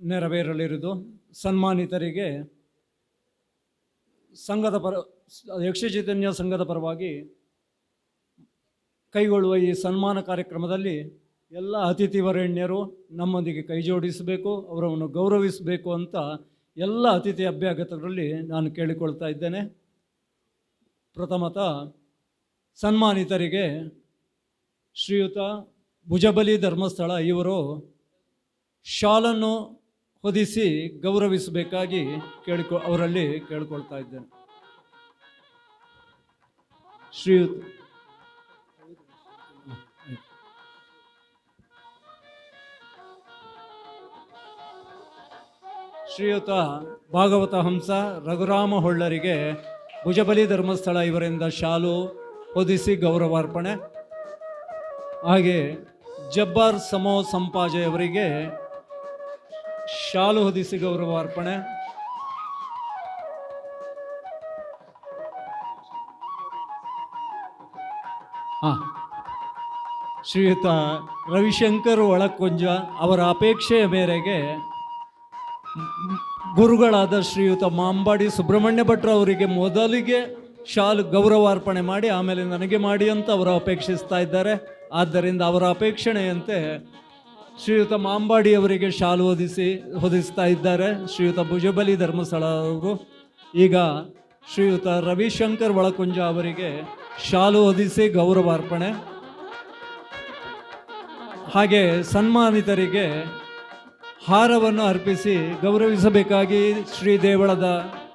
ನೆರವೇರಲಿರುವುದು. ಸನ್ಮಾನಿತರಿಗೆ ಸಂಘದ ಪರ, ಯಕ್ಷ ಚೈತನ್ಯ ಸಂಘದ ಪರವಾಗಿ ಕೈಗೊಳ್ಳುವ ಈ ಸನ್ಮಾನ ಕಾರ್ಯಕ್ರಮದಲ್ಲಿ ಎಲ್ಲ ಅತಿಥಿ ವರೇಣ್ಯರು ನಮ್ಮೊಂದಿಗೆ ಕೈ ಜೋಡಿಸಬೇಕು, ಅವರನ್ನು ಗೌರವಿಸಬೇಕು ಅಂತ ಎಲ್ಲ ಅತಿಥಿ ಅಭ್ಯಾಗತರಲ್ಲಿ ನಾನು ಕೇಳಿಕೊಳ್ತಾ ಇದ್ದೇನೆ. ಪ್ರಥಮತ ಸನ್ಮಾನಿತರಿಗೆ ಶ್ರೀಯುತ ಭುಜಬಲಿ ಧರ್ಮಸ್ಥಳ ಇವರು ಶಾಲನ್ನು ಹೊದಿಸಿ ಗೌರವಿಸಬೇಕಾಗಿ ಕೇಳಿಕೊ, ಅವರಲ್ಲಿ ಕೇಳ್ಕೊಳ್ತಾ ಇದ್ದೇನೆ. ಶ್ರೀಯುತ್. ಶ್ರೀಯುತ ಭಾಗವತ ಹಂಸ ರಘುರಾಮ ಹೊಳ್ಳರಿಗೆ ಭುಜಬಲಿ ಧರ್ಮಸ್ಥಳ ಇವರಿಂದ ಶಾಲು ಹೊದಿಸಿ ಗೌರವಾರ್ಪಣೆ. ಹಾಗೆ ಜಬ್ಬಾರ್ ಸಮೋ ಸಂಪಾಜೆ ಅವರಿಗೆ ಶಾಲು ಹೊದಿಸಿ ಗೌರವಾರ್ಪಣೆ ಹಾ. ಶ್ರೀಯುತ ರವಿಶಂಕರ್ ಒಳಕೊಂಜ ಅವರ ಅಪೇಕ್ಷೆಯ ಮೇರೆಗೆ ಗುರುಗಳಾದ ಶ್ರೀಯುತ ಮಾಂಬಾಡಿ ಸುಬ್ರಹ್ಮಣ್ಯ ಭಟ್ರು ಅವರಿಗೆ ಮೊದಲಿಗೆ ಶಾಲು ಗೌರವಾರ್ಪಣೆ ಮಾಡಿ, ಆಮೇಲೆ ನನಗೆ ಮಾಡಿ ಅಂತ ಅವರು ಅಪೇಕ್ಷಿಸ್ತಾ ಇದ್ದಾರೆ. ಆದ್ದರಿಂದ ಅವರ ಅಪೇಕ್ಷಣೆಯಂತೆ ಶ್ರೀಯುತ ಮಾಂಬಾಡಿ ಅವರಿಗೆ ಶಾಲು ಹೊದಿಸಿ ಹೊದಿಸ್ತಾ ಇದ್ದಾರೆ. ಶ್ರೀಯುತ ಭುಜಬಲಿ ಧರ್ಮಸ್ಥಳ ಅವರು ಈಗ ಶ್ರೀಯುತ ರವಿಶಂಕರ್ ಒಳಕುಂಜ ಅವರಿಗೆ ಶಾಲು ಹೊದಿಸಿ ಗೌರವಾರ್ಪಣೆ ಹಾಗೆ ಸನ್ಮಾನಿತರಿಗೆ ಹಾರವನ್ನು ಅರ್ಪಿಸಿ ಗೌರವಿಸಬೇಕಾಗಿ ಶ್ರೀ ದೇವಳದ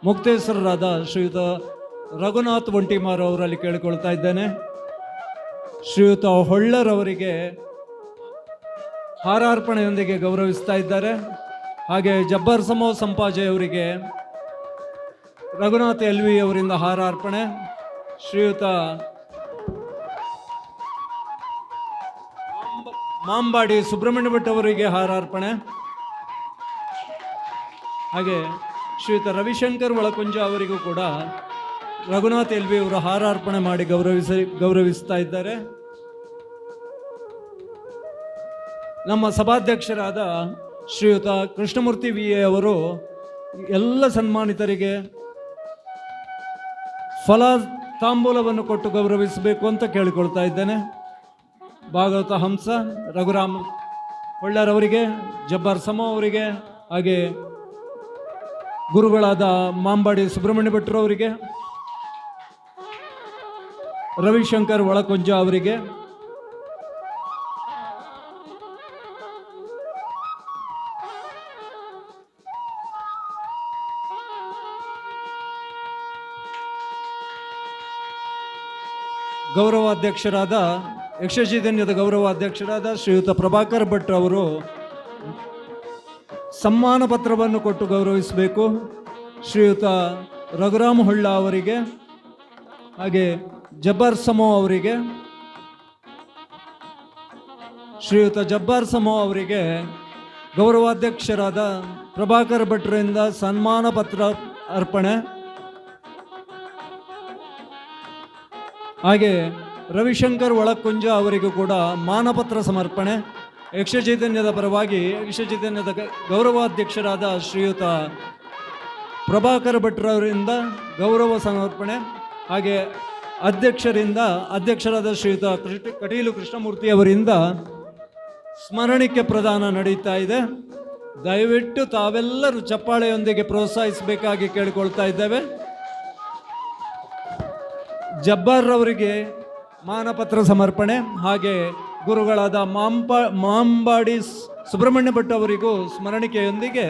ಮುಕ್ತೇಶ್ವರರಾದ ಶ್ರೀಯುತ ರಘುನಾಥ್ ಒಂಟಿಮಾರ್ ಅವರಲ್ಲಿ ಕೇಳಿಕೊಳ್ತಾ ಇದ್ದೇನೆ. ಶ್ರೀಯುತ ಹೊಳ್ಳರವರಿಗೆ ಹಾರಾರ್ಪಣೆಯೊಂದಿಗೆ ಗೌರವಿಸ್ತಾ ಇದ್ದಾರೆ. ಹಾಗೆ ಜಬ್ಬರ್ ಸಮೋ ಸಂಪಾಜೆ ಅವರಿಗೆ ರಘುನಾಥ್ ಎಲ್ ವಿ ಅವರಿಂದ ಹಾರಾರ್ಪಣೆ. ಶ್ರೀಯುತ ಮಾಂಬಾಡಿ ಸುಬ್ರಹ್ಮಣ್ಯ ಭಟ್ ಅವರಿಗೆ ಹಾರಾರ್ಪಣೆ. ಹಾಗೆ ಶ್ರೀಯುತ ರವಿಶಂಕರ್ ಒಳಕುಂಜ ಅವರಿಗೂ ಕೂಡ ರಘುನಾಥ್ ಎಲ್ವಿ ಅವರು ಹಾರಾರ್ಪಣೆ ಮಾಡಿ ಗೌರವಿಸಿ ಗೌರವಿಸ್ತಾ ಇದ್ದಾರೆ. ನಮ್ಮ ಸಭಾಧ್ಯಕ್ಷರಾದ ಶ್ರೀಯುತ ಕೃಷ್ಣಮೂರ್ತಿ ವಿ ಎ ಅವರು ಎಲ್ಲ ಸನ್ಮಾನಿತರಿಗೆ ಫಲ ತಾಂಬೂಲವನ್ನು ಕೊಟ್ಟು ಗೌರವಿಸಬೇಕು ಅಂತ ಕೇಳಿಕೊಳ್ತಾ ಇದ್ದೇನೆ. ಭಾಗವತ ಹಂಸ ರಘುರಾಮ್ ಒಳ್ಳರವರಿಗೆ ಜಬ್ಬಾರ್ ಸಮ ಅವರಿಗೆ, ಹಾಗೆ ಗುರುಗಳಾದ ಮಾಂಬಾಡಿ ಸುಬ್ರಹ್ಮಣ್ಯ ಭಟ್ರು ಅವರಿಗೆ, ರವಿಶಂಕರ್ ಒಳಕೊಂಜ ಅವರಿಗೆ ಗೌರವಾಧ್ಯಕ್ಷರಾದ ಯಕ್ಷಚೈತನ್ಯದ ಗೌರವಾಧ್ಯಕ್ಷರಾದ ಶ್ರೀಯುತ ಪ್ರಭಾಕರ್ ಭಟ್ ಅವರು ಸಮ್ಮಾನ ಪತ್ರವನ್ನು ಕೊಟ್ಟು ಗೌರವಿಸಬೇಕು. ಶ್ರೀಯುತ ರಘುರಾಮ್ ಹೊಳ್ಳ ಅವರಿಗೆ, ಹಾಗೆ ಜಬ್ಬಾರ್ ಸಮೋ ಅವರಿಗೆ, ಶ್ರೀಯುತ ಜಬ್ಬಾರ್ ಸಮೋ ಅವರಿಗೆ ಗೌರವಾಧ್ಯಕ್ಷರಾದ ಪ್ರಭಾಕರ್ ಭಟ್ರಿಂದ ಸನ್ಮಾನ ಪತ್ರ ಅರ್ಪಣೆ. ಹಾಗೆ ರವಿಶಂಕರ್ ಒಳಕುಂಜ ಅವರಿಗೂ ಕೂಡ ಮಾನಪತ್ರ ಸಮರ್ಪಣೆ. ಯಕ್ಷ ಚೈತನ್ಯದ ಪರವಾಗಿ ಯಕ್ಷ ಚೈತನ್ಯದ ಗ- ಗೌರವಾಧ್ಯಕ್ಷರಾದ ಶ್ರೀಯುತ ಪ್ರಭಾಕರ್ ಭಟ್ರವರಿಂದ ಗೌರವ ಸಮರ್ಪಣೆ. ಹಾಗೆ ಅಧ್ಯಕ್ಷರಿಂದ, ಅಧ್ಯಕ್ಷರಾದ ಶ್ರೀಯುತ ಕೃಷ್ಣ, ಕಟೀಲು ಕೃಷ್ಣಮೂರ್ತಿ ಅವರಿಂದ ಸ್ಮರಣಿಕೆ ಪ್ರದಾನ ನಡೀತಾ ಇದೆ. ದಯವಿಟ್ಟು ತಾವೆಲ್ಲರೂ ಚಪ್ಪಾಳೆಯೊಂದಿಗೆ ಪ್ರೋತ್ಸಾಹಿಸಬೇಕಾಗಿ ಕೇಳಿಕೊಳ್ತಾ ಇದ್ದೇವೆ. ಜಬ್ಬಾರ್ ಅವರಿಗೆ ಮಾನಪತ್ರ ಸಮರ್ಪಣೆ, ಹಾಗೆ ಗುರುಗಳಾದ ಮಾಂಪ, ಮಾಂಬಾಡಿ ಸುಬ್ರಹ್ಮಣ್ಯ ಭಟ್ ಅವರಿಗೂ ಸ್ಮರಣಿಕೆಯೊಂದಿಗೆ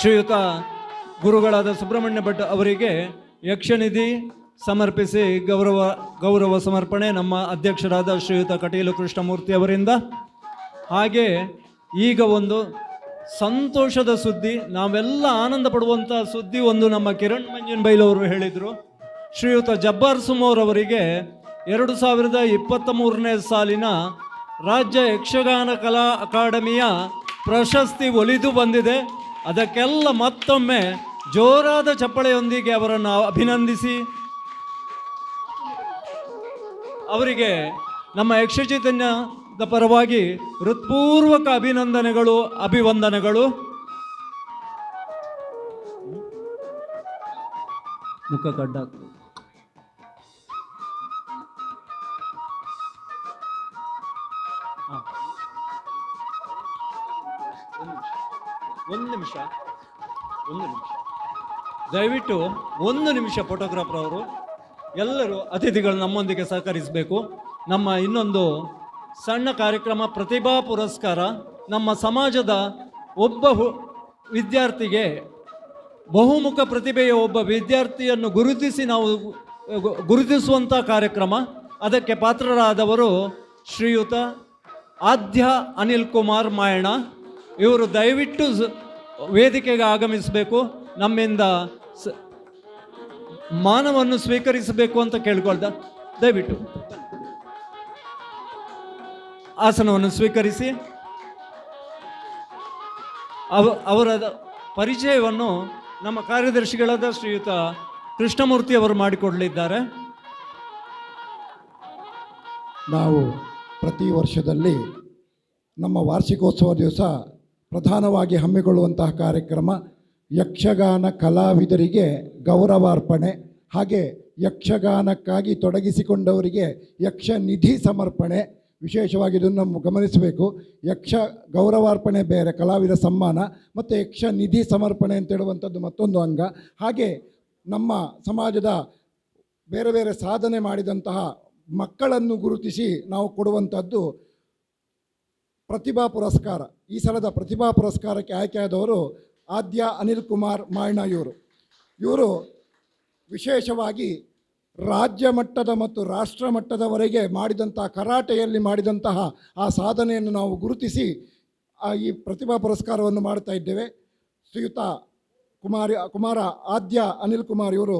ಶ್ರೀಯುತ ಗುರುಗಳಾದ ಸುಬ್ರಹ್ಮಣ್ಯ ಭಟ್ ಅವರಿಗೆ ಯಕ್ಷನಿಧಿ ಸಮರ್ಪಿಸಿ ಗೌರವ ಗೌರವ ಸಮರ್ಪಣೆ ನಮ್ಮ ಅಧ್ಯಕ್ಷರಾದ ಶ್ರೀಯುತ ಕಟೀಲು ಕೃಷ್ಣಮೂರ್ತಿ ಅವರಿಂದ. ಹಾಗೆ ಈಗ ಒಂದು ಸಂತೋಷದ ಸುದ್ದಿ, ನಾವೆಲ್ಲ ಆನಂದ ಪಡುವಂಥ ಸುದ್ದಿ ಒಂದು ನಮ್ಮ ಕಿರಣ್ ಮಂಜನ್ ಬೈಲವರು ಹೇಳಿದರು. ಶ್ರೀಯುತ ಜಬ್ಬಾರ್ ಸುಮೋರ್ ಅವರಿಗೆ ಎರಡು ಸಾವಿರದ ಇಪ್ಪತ್ತ ಮೂರನೇ ಸಾಲಿನ ರಾಜ್ಯ ಯಕ್ಷಗಾನ ಕಲಾ ಅಕಾಡೆಮಿಯ ಪ್ರಶಸ್ತಿ ಒಲಿದು ಬಂದಿದೆ. ಅದಕ್ಕೆಲ್ಲ ಮತ್ತೊಮ್ಮೆ ಜೋರಾದ ಚಪ್ಪಳೆಯೊಂದಿಗೆ ಅವರನ್ನು ಅಭಿನಂದಿಸಿ. ಅವರಿಗೆ ನಮ್ಮ ಯಕ್ಷಚೈತನ್ಯದ ಪರವಾಗಿ ಹೃತ್ಪೂರ್ವಕ ಅಭಿನಂದನೆಗಳು, ಅಭಿವಂದನೆಗಳು. ಮುಖ ಕಡ್ಡ ಒಂದು ನಿಮಿಷ. ಒಂದು ನಿಮಿಷ. ದಯವಿಟ್ಟು ಒಂದು ನಿಮಿಷ ಫೋಟೋಗ್ರಾಫರ್ ಅವರು ಎಲ್ಲರೂ ಅತಿಥಿಗಳು ನಮ್ಮೊಂದಿಗೆ ಸಹಕರಿಸಬೇಕು. ನಮ್ಮ ಇನ್ನೊಂದು ಸಣ್ಣ ಕಾರ್ಯಕ್ರಮ ಪ್ರತಿಭಾ ಪುರಸ್ಕಾರ ನಮ್ಮ ಸಮಾಜದ ಒಬ್ಬ ವಿದ್ಯಾರ್ಥಿಗೆ ಬಹುಮುಖ ಪ್ರತಿಭೆಯ ಒಬ್ಬ ವಿದ್ಯಾರ್ಥಿಯನ್ನು ಗುರುತಿಸಿ ನಾವು ಗುರುತಿಸುವಂಥ ಕಾರ್ಯಕ್ರಮ. ಅದಕ್ಕೆ ಪಾತ್ರರಾದವರು ಶ್ರೀಯುತ ಆದ್ಯ ಅನಿಲ್ ಕುಮಾರ್ ಮಾಯಣ ಇವರು ದಯವಿಟ್ಟು ವೇದಿಕೆಗೆ ಆಗಮಿಸಬೇಕು. ನಮ್ಮಿಂದ ಮಾನವನ್ನು ಸ್ವೀಕರಿಸಬೇಕು ಅಂತ ಕೇಳ್ಕೊಳ್ದ. ದಯವಿಟ್ಟು. ಆಸನವನ್ನು ಸ್ವೀಕರಿಸಿ ಅವ ಅವರ ಪರಿಚಯವನ್ನು ನಮ್ಮ ಕಾರ್ಯದರ್ಶಿಗಳಾದ ಶ್ರೀಯುತ ಕೃಷ್ಣಮೂರ್ತಿ ಅವರು ಮಾಡಿಕೊಡಲಿದ್ದಾರೆ. ನಾವು ಪ್ರತಿ ವರ್ಷದಲ್ಲಿ ನಮ್ಮ ವಾರ್ಷಿಕೋತ್ಸವ ದಿವಸ ಪ್ರಧಾನವಾಗಿ ಹಮ್ಮಿಕೊಳ್ಳುವಂತಹ ಕಾರ್ಯಕ್ರಮ ಯಕ್ಷಗಾನ ಕಲಾವಿದರಿಗೆ ಗೌರವಾರ್ಪಣೆ ಹಾಗೆ ಯಕ್ಷಗಾನಕ್ಕಾಗಿ ತೊಡಗಿಸಿಕೊಂಡವರಿಗೆ ಯಕ್ಷ ನಿಧಿ ಸಮರ್ಪಣೆ ವಿಶೇಷವಾಗಿ ಇದನ್ನು ಗಮನಿಸಬೇಕು. ಯಕ್ಷ ಗೌರವಾರ್ಪಣೆ ಬೇರೆ, ಕಲಾವಿದ ಸಮ್ಮಾನ ಮತ್ತು ಯಕ್ಷ ನಿಧಿ ಸಮರ್ಪಣೆ ಅಂತ ಹೇಳುವಂಥದ್ದು ಮತ್ತೊಂದು ಅಂಗ. ಹಾಗೆ ನಮ್ಮ ಸಮಾಜದ ಬೇರೆ ಬೇರೆ ಸಾಧನೆ ಮಾಡಿದಂತಹ ಮಕ್ಕಳನ್ನು ಗುರುತಿಸಿ ನಾವು ಕೊಡುವಂಥದ್ದು ಪ್ರತಿಭಾ ಪುರಸ್ಕಾರ. ಈ ಸಲದ ಪ್ರತಿಭಾ ಪುರಸ್ಕಾರಕ್ಕೆ ಆಯ್ಕೆಯಾದವರು ಆದ್ಯ ಅನಿಲ್ ಕುಮಾರ್ ಮಾಯಣ ಇವರು. ಇವರು ವಿಶೇಷವಾಗಿ ರಾಜ್ಯ ಮಟ್ಟದ ಮತ್ತು ರಾಷ್ಟ್ರ ಮಟ್ಟದವರೆಗೆ ಮಾಡಿದಂಥ ಕರಾಟೆಯಲ್ಲಿ ಮಾಡಿದಂತಹ ಆ ಸಾಧನೆಯನ್ನು ನಾವು ಗುರುತಿಸಿ ಈ ಪ್ರತಿಭಾ ಪುರಸ್ಕಾರವನ್ನು ಮಾಡ್ತಾ ಇದ್ದೇವೆ. ಶ್ರೀಯುತ ಕುಮಾರಿ, ಕುಮಾರ ಆದ್ಯ ಅನಿಲ್ ಕುಮಾರ್ ಇವರು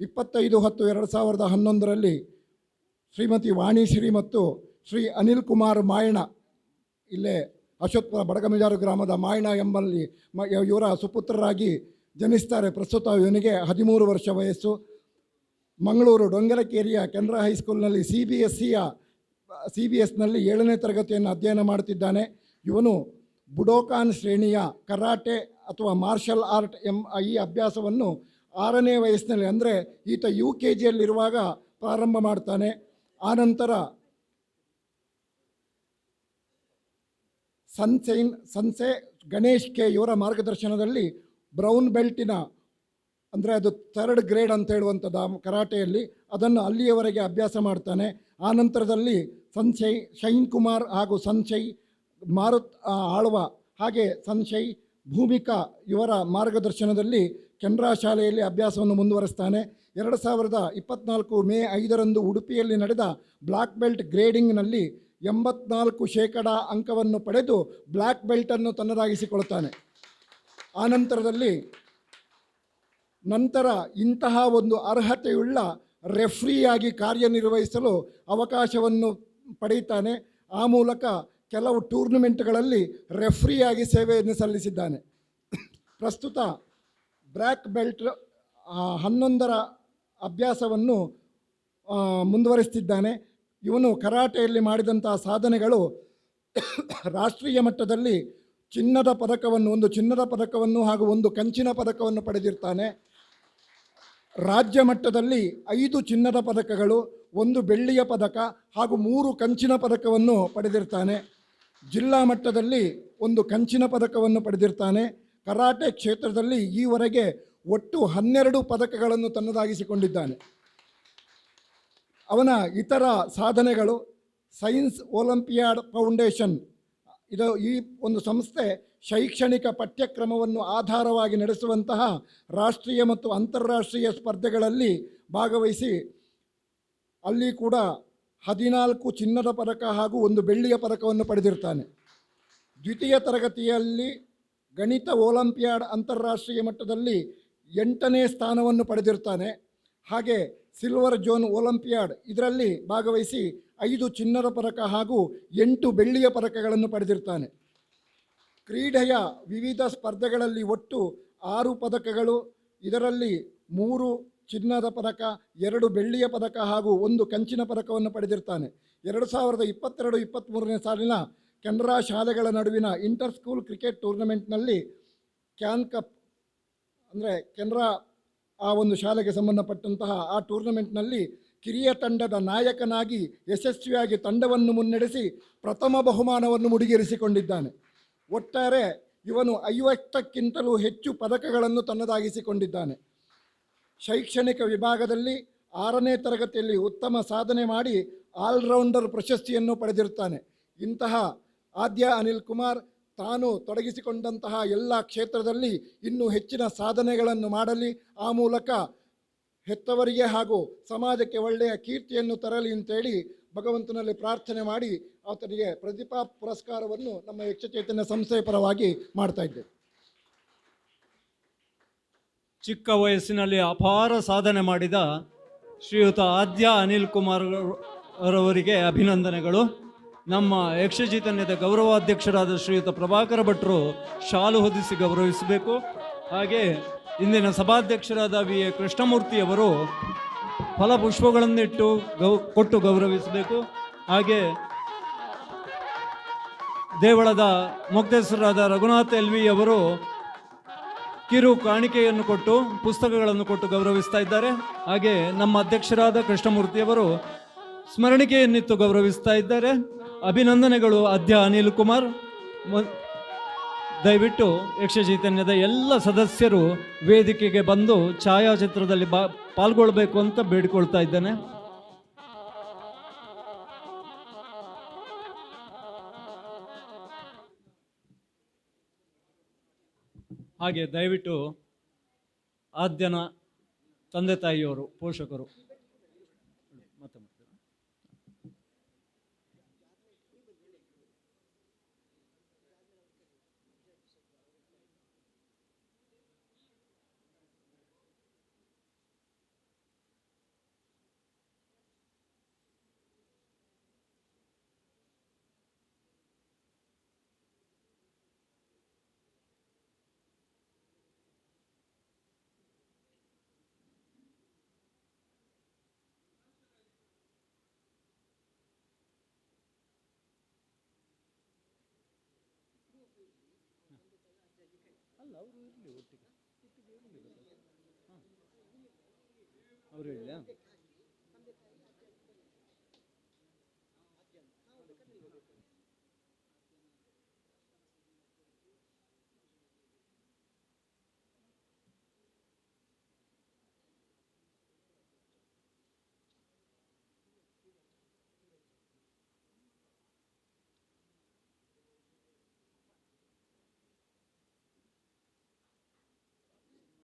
ಇಪ್ಪತ್ತೈದು ಹತ್ತು ಎರಡು ಸಾವಿರದ ಹನ್ನೊಂದರಲ್ಲಿ ಶ್ರೀಮತಿ ವಾಣಿಶ್ರೀ ಮತ್ತು ಶ್ರೀ ಅನಿಲ್ ಕುಮಾರ್ ಮಾಯಣ, ಇಲ್ಲೇ ಅಶೋತ್ಪುರ ಬಡಗಮಿಜಾರು ಗ್ರಾಮದ ಮಾಯಣ ಎಂಬಲ್ಲಿ ಇವರ ಸುಪುತ್ರರಾಗಿ ಜನಿಸ್ತಾರೆ. ಪ್ರಸ್ತುತ ಇವನಿಗೆ ಹದಿಮೂರು ವರ್ಷ ವಯಸ್ಸು. ಮಂಗಳೂರು ಡೊಂಗಲಕೇರಿಯ ಕೆನರಾ ಹೈಸ್ಕೂಲ್ನಲ್ಲಿ ಸಿ ಬಿ ಎಸ್ ಸಿಯ ಸಿ ಬಿ ಎಸ್ನಲ್ಲಿ ಏಳನೇ ತರಗತಿಯನ್ನು ಅಧ್ಯಯನ ಮಾಡುತ್ತಿದ್ದಾನೆ. ಇವನು ಬುಡೋಕಾನ್ ಶ್ರೇಣಿಯ ಕರಾಟೆ ಅಥವಾ ಮಾರ್ಷಲ್ ಆರ್ಟ್ ಎಂ, ಈ ಅಭ್ಯಾಸವನ್ನು ಆರನೇ ವಯಸ್ಸಿನಲ್ಲಿ ಅಂದರೆ ಈತ ಯು ಕೆ ಜಿಯಲ್ಲಿರುವಾಗ ಪ್ರಾರಂಭ ಮಾಡ್ತಾನೆ. ಆನಂತರ ಸನ್ಸೈನ್, ಸನ್ಸೆ ಗಣೇಶ್ ಕೆ ಇವರ ಮಾರ್ಗದರ್ಶನದಲ್ಲಿ ಬ್ರೌನ್ ಬೆಲ್ಟಿನ ಅಂದರೆ ಅದು ಥರ್ಡ್ ಗ್ರೇಡ್ ಅಂತ ಹೇಳುವಂಥದ್ದು ಆ ಕರಾಟೆಯಲ್ಲಿ ಅದನ್ನು ಅಲ್ಲಿಯವರೆಗೆ ಅಭ್ಯಾಸ ಮಾಡ್ತಾನೆ. ಆನಂತರದಲ್ಲಿ ಸಂಶಯ್ ಶೈನ್ ಕುಮಾರ್ ಹಾಗೂ ಸಂಶಯ್ ಮಾರುತ್ ಆ, ಆಳ್ವ ಹಾಗೆ ಸಂಶಯ್ ಭೂಮಿಕಾ ಇವರ ಮಾರ್ಗದರ್ಶನದಲ್ಲಿ ಕೆನರಾ ಶಾಲೆಯಲ್ಲಿ ಅಭ್ಯಾಸವನ್ನು ಮುಂದುವರೆಸ್ತಾನೆ. ಎರಡು ಸಾವಿರದ ಇಪ್ಪತ್ನಾಲ್ಕು ಮೇ ಐದರಂದು ಉಡುಪಿಯಲ್ಲಿ ನಡೆದ ಬ್ಲ್ಯಾಕ್ ಬೆಲ್ಟ್ ಗ್ರೇಡಿಂಗ್ನಲ್ಲಿ ಎಂಬತ್ನಾಲ್ಕು ಶೇಕಡ ಅಂಕವನ್ನು ಪಡೆದು ಬ್ಲ್ಯಾಕ್ ಬೆಲ್ಟನ್ನು ತನ್ನದಾಗಿಸಿಕೊಳ್ತಾನೆ. ಆನಂತರದಲ್ಲಿ ನಂತರ ಇಂತಹ ಒಂದು ಅರ್ಹತೆಯುಳ್ಳ ರೆಫ್ರಿಯಾಗಿ ಕಾರ್ಯನಿರ್ವಹಿಸಲು ಅವಕಾಶವನ್ನು ಪಡೆಯುತ್ತಾನೆ. ಆ ಮೂಲಕ ಕೆಲವು ಟೂರ್ನಮೆಂಟ್ಗಳಲ್ಲಿ ರೆಫ್ರಿಯಾಗಿ ಸೇವೆಯನ್ನು ಸಲ್ಲಿಸಿದ್ದಾನೆ. ಪ್ರಸ್ತುತ ಬ್ಲ್ಯಾಕ್ ಬೆಲ್ಟ್ ಹನ್ನೊಂದರ ಅಭ್ಯಾಸವನ್ನು ಮುಂದುವರಿಸುತ್ತಿದ್ದಾನೆ. ಇವನು ಕರಾಟೆಯಲ್ಲಿ ಮಾಡಿದಂಥ ಸಾಧನೆಗಳು ರಾಷ್ಟ್ರೀಯ ಮಟ್ಟದಲ್ಲಿ ಚಿನ್ನದ ಪದಕವನ್ನು, ಒಂದು ಚಿನ್ನದ ಪದಕವನ್ನು ಹಾಗೂ ಒಂದು ಕಂಚಿನ ಪದಕವನ್ನು ಪಡೆದಿರ್ತಾನೆ. ರಾಜ್ಯ ಮಟ್ಟದಲ್ಲಿ ಐದು ಚಿನ್ನದ ಪದಕಗಳು, ಒಂದು ಬೆಳ್ಳಿಯ ಪದಕ ಹಾಗೂ ಮೂರು ಕಂಚಿನ ಪದಕವನ್ನು ಪಡೆದಿರ್ತಾನೆ. ಜಿಲ್ಲಾ ಮಟ್ಟದಲ್ಲಿ ಒಂದು ಕಂಚಿನ ಪದಕವನ್ನು ಪಡೆದಿರ್ತಾನೆ. ಕರಾಟೆ ಕ್ಷೇತ್ರದಲ್ಲಿ ಈವರೆಗೆ ಒಟ್ಟು ಹನ್ನೆರಡು ಪದಕಗಳನ್ನು ತನ್ನದಾಗಿಸಿಕೊಂಡಿದ್ದಾನೆ. ಅವನ ಇತರ ಸಾಧನೆಗಳು, ಸೈನ್ಸ್ ಒಲಂಪಿಯಾಡ್ ಫೌಂಡೇಶನ್, ಇದು ಈ ಒಂದು ಸಂಸ್ಥೆ ಶೈಕ್ಷಣಿಕ ಪಠ್ಯಕ್ರಮವನ್ನು ಆಧಾರವಾಗಿ ನಡೆಸುವಂತಹ ರಾಷ್ಟ್ರೀಯ ಮತ್ತು ಅಂತಾರಾಷ್ಟ್ರೀಯ ಸ್ಪರ್ಧೆಗಳಲ್ಲಿ ಭಾಗವಹಿಸಿ ಅಲ್ಲಿ ಕೂಡ ಹದಿನಾಲ್ಕು ಚಿನ್ನದ ಪದಕ ಹಾಗೂ ಒಂದು ಬೆಳ್ಳಿಯ ಪದಕವನ್ನು ಪಡೆದಿರ್ತಾನೆ. ದ್ವಿತೀಯ ತರಗತಿಯಲ್ಲಿ ಗಣಿತ ಒಲಂಪಿಯಾಡ್ ಅಂತಾರಾಷ್ಟ್ರೀಯ ಮಟ್ಟದಲ್ಲಿ ಎಂಟನೇ ಸ್ಥಾನವನ್ನು ಪಡೆದಿರ್ತಾನೆ. ಹಾಗೆ ಸಿಲ್ವರ್ ಜೋನ್ ಒಲಂಪಿಯಾಡ್ ಇದರಲ್ಲಿ ಭಾಗವಹಿಸಿ ಐದು ಚಿನ್ನದ ಪದಕ ಹಾಗೂ ಎಂಟು ಬೆಳ್ಳಿಯ ಪದಕಗಳನ್ನು ಪಡೆದಿರ್ತಾನೆ. ಕ್ರೀಡೆಯ ವಿವಿಧ ಸ್ಪರ್ಧೆಗಳಲ್ಲಿ ಒಟ್ಟು ಆರು ಪದಕಗಳು, ಇದರಲ್ಲಿ ಮೂರು ಚಿನ್ನದ ಪದಕ, ಎರಡು ಬೆಳ್ಳಿಯ ಪದಕ ಹಾಗೂ ಒಂದು ಕಂಚಿನ ಪದಕವನ್ನು ಪಡೆದಿರ್ತಾನೆ ಎರಡು ಸಾವಿರದ ಇಪ್ಪತ್ತೆರಡು ಇಪ್ಪತ್ತ್ಮೂರನೇ ಸಾಲಿನ ಕೆನರಾ ಶಾಲೆಗಳ ನಡುವಿನ ಇಂಟರ್ ಸ್ಕೂಲ್ ಕ್ರಿಕೆಟ್ ಟೂರ್ನಮೆಂಟ್ನಲ್ಲಿ ಕ್ಯಾನ್ ಕಪ್ ಅಂದರೆ ಕೆನರಾ ಆ ಒಂದು ಶಾಲೆಗೆ ಸಂಬಂಧಪಟ್ಟಂತಹ ಆ ಟೂರ್ನಮೆಂಟ್ನಲ್ಲಿ ಕಿರಿಯ ತಂಡದ ನಾಯಕನಾಗಿ ಯಶಸ್ವಿಯಾಗಿ ತಂಡವನ್ನು ಮುನ್ನಡೆಸಿ ಪ್ರಥಮ ಬಹುಮಾನವನ್ನು ಮುಡಿಗೇರಿಸಿಕೊಂಡಿದ್ದಾನೆ. ಒಟ್ಟಾರೆ ಇವನು ಐವತ್ತಕ್ಕಿಂತಲೂ ಹೆಚ್ಚು ಪದಕಗಳನ್ನು ತನ್ನದಾಗಿಸಿಕೊಂಡಿದ್ದಾನೆ. ಶೈಕ್ಷಣಿಕ ವಿಭಾಗದಲ್ಲಿ ಆರನೇ ತರಗತಿಯಲ್ಲಿ ಉತ್ತಮ ಸಾಧನೆ ಮಾಡಿ ಆಲ್ರೌಂಡರ್ ಪ್ರಶಸ್ತಿಯನ್ನು ಪಡೆದಿರುತ್ತಾನೆ. ಇಂತಹ ಆದ್ಯ ಅನಿಲ್ ಕುಮಾರ್ ತಾನು ತೊಡಗಿಸಿಕೊಂಡಂತಹ ಎಲ್ಲ ಕ್ಷೇತ್ರದಲ್ಲಿ ಇನ್ನೂ ಹೆಚ್ಚಿನ ಸಾಧನೆಗಳನ್ನು ಮಾಡಲಿ, ಆ ಮೂಲಕ ಹೆತ್ತವರಿಗೆ ಹಾಗೂ ಸಮಾಜಕ್ಕೆ ಒಳ್ಳೆಯ ಕೀರ್ತಿಯನ್ನು ತರಲಿ ಅಂತೇಳಿ ಭಗವಂತನಲ್ಲಿ ಪ್ರಾರ್ಥನೆ ಮಾಡಿ ಆತನಿಗೆ ಪ್ರತಿಭಾ ಪುರಸ್ಕಾರವನ್ನು ನಮ್ಮ ಯಕ್ಷಚೈತನ್ಯ ಸಂಸ್ಥೆಯ ಪರವಾಗಿ ಮಾಡ್ತಾ ಇದ್ದೇವೆ. ಚಿಕ್ಕ ವಯಸ್ಸಿನಲ್ಲಿ ಅಪಾರ ಸಾಧನೆ ಮಾಡಿದ ಶ್ರೀಯುತ ಆದ್ಯ ಅನಿಲ್ ಕುಮಾರ್ ಅವರವರಿಗೆ ಅಭಿನಂದನೆಗಳು. ನಮ್ಮ ಯಕ್ಷಚೈತನ್ಯದ ಗೌರವಾಧ್ಯಕ್ಷರಾದ ಶ್ರೀಯುತ ಪ್ರಭಾಕರ ಭಟ್ರು ಶಾಲು ಹೊದಿಸಿ ಗೌರವಿಸಬೇಕು. ಹಾಗೆ ಇಂದಿನ ಸಭಾಧ್ಯಕ್ಷರಾದ ವಿ ಎ ಕೃಷ್ಣಮೂರ್ತಿಯವರು ಫಲಪುಷ್ಪಗಳನ್ನಿಟ್ಟು ಗೌ ಕೊಟ್ಟು ಗೌರವಿಸಬೇಕು. ಹಾಗೆ ದೇವಳದ ಮುಗ್ಧೇಶ್ವರರಾದ ರಘುನಾಥ್ ಎಲ್ವಿ ಅವರು ಕಿರು ಕಾಣಿಕೆಯನ್ನು ಕೊಟ್ಟು, ಪುಸ್ತಕಗಳನ್ನು ಕೊಟ್ಟು ಗೌರವಿಸ್ತಾ ಇದ್ದಾರೆ. ಹಾಗೆ ನಮ್ಮ ಅಧ್ಯಕ್ಷರಾದ ಕೃಷ್ಣಮೂರ್ತಿಯವರು ಸ್ಮರಣಿಕೆಯನ್ನಿತ್ತು ಗೌರವಿಸ್ತಾ ಇದ್ದಾರೆ. ಅಭಿನಂದನೆಗಳು ಅಧ್ಯ ಅನಿಲ್ ಕುಮಾರ್. ದಯವಿಟ್ಟು ಯಕ್ಷ ಚೈತನ್ಯದ ಎಲ್ಲ ಸದಸ್ಯರು ವೇದಿಕೆಗೆ ಬಂದು ಛಾಯಾಚಿತ್ರದಲ್ಲಿ ಬಾ, ಪಾಲ್ಗೊಳ್ಬೇಕು ಅಂತ ಬೇಡಿಕೊಳ್ತಾ ಇದ್ದೇನೆ. ಹಾಗೆ ದಯವಿಟ್ಟು ಆದ್ಯನ ತಂದೆ ತಾಯಿಯವರು ಪೋಷಕರು. ಮತ್ತೆ ಅವರು ಹೇಳಿಲ್ಲ